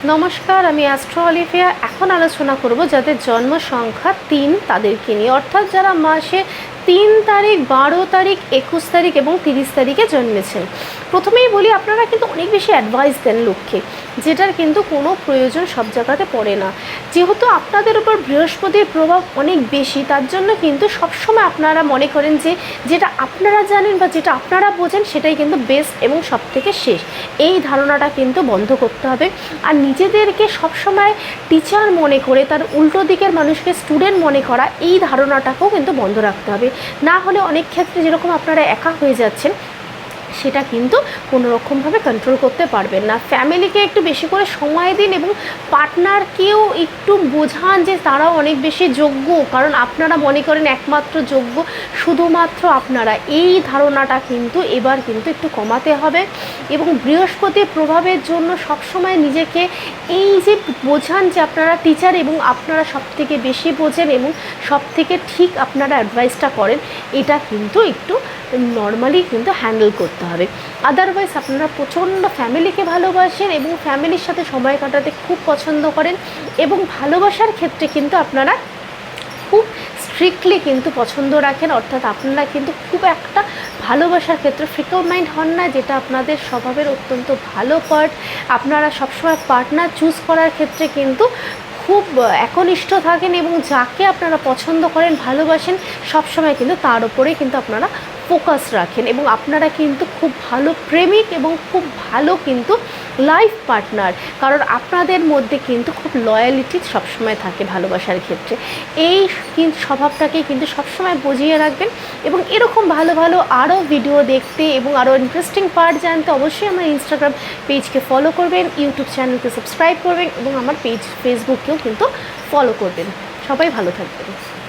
নমস্কার, আমি astro Olivia এখন আলোচনা করব যাদের জন্ম সংখ্যা তিন, তাদেরকে নিয়ে। অর্থাৎ যারা মাসে তিন তারিখ, বারো তারিখ, একুশ তারিখ এবং তিরিশ তারিখে জন্মেছেন। প্রথমেই বলি, আপনারা কিন্তু অনেক বেশি অ্যাডভাইস দেন লক্ষ্যে যেটার কিন্তু কোনো প্রয়োজন সব জায়গাতে পড়ে না। যেহেতু আপনাদের উপর বৃহস্পতির প্রভাব অনেক বেশি, তার জন্য কিন্তু সবসময় আপনারা মনে করেন যে, যেটা আপনারা জানেন বা যেটা আপনারা বোঝেন, সেটাই কিন্তু বেস্ট এবং সব থেকে শেষ। এই ধারণাটা কিন্তু বন্ধ করতে হবে। আর নিজেদেরকে সবসময় টিচার মনে করে, তার উল্টো দিকের মানুষকে স্টুডেন্ট মনে করা, এই ধারণাটাকেও কিন্তু বন্ধ রাখতে হবে। না হলে অনেক ক্ষেত্রে যেরকম আপনারা একা হয়ে যাচ্ছেন সেটা কিন্তু কোনো রকমভাবে কন্ট্রোল করতে পারবেন না। ফ্যামিলিকে একটু বেশি করে সময় দিন এবং পার্টনারকেও একটু বোঝান যে তারা অনেক বেশি যোগ্য, কারণ আপনারা মনে করেন একমাত্র যোগ্য, শুধুমাত্র আপনারা। এই ধারণাটা কিন্তু এবার কিন্তু একটু কমাতে হবে এবং বৃহস্পতির প্রভাবের জন্য সবসময় নিজেকে এই যে বোঝান যে আপনারা টিচার এবং আপনারা সব থেকে বেশি বোঝেন এবং সব থেকে ঠিক আপনারা অ্যাডভাইসটা করেন, এটা কিন্তু একটু নর্মালি কিন্তু হ্যান্ডেল করতে হবে। আদারওয়াইজ আপনারা প্রচণ্ড ফ্যামিলিকে ভালোবাসেন এবং ফ্যামিলির সাথে সময় কাটাতে খুব পছন্দ করেন এবং ভালোবাসার ক্ষেত্রে কিন্তু আপনারা খুব স্ট্রিক্টলি কিন্তু পছন্দ রাখেন। অর্থাৎ আপনারা কিন্তু খুব একটা ভালোবাসার ক্ষেত্রে ফ্রিকল মাইন্ড হন না, যেটা আপনাদের স্বভাবের অত্যন্ত ভালো পার্ট আপনারা সবসময় পার্টনার চুজ করার ক্ষেত্রে কিন্তু খুব একনিষ্ঠ থাকেন এবং যাকে আপনারা পছন্দ করেন, ভালোবাসেন, সবসময় কিন্তু তার উপরেই কিন্তু আপনারা ফোকাস রাখেন এবং আপনারা কিন্তু খুব ভালো প্রেমিক এবং খুব ভালো কিন্তু লাইফ পার্টনার। কারণ আপনাদের মধ্যে কিন্তু খুব লয়ালিটি সবসময় থাকে ভালোবাসার ক্ষেত্রে। এই কিন্তু স্বভাবটাকে কিন্তু সবসময় বুঝিয়ে রাখবেন এবং এরকম ভালো ভালো আরও ভিডিও দেখতে এবং আরও ইন্টারেস্টিং পার্ট জানতে অবশ্যই আমার ইনস্টাগ্রাম পেজকে ফলো করবেন ইউটিউব চ্যানেলকে সাবস্ক্রাইব করবেন এবং আমার পেজ ফেসবুককেও কিন্তু ফলো করবেন। সবাই ভালো থাকবেন।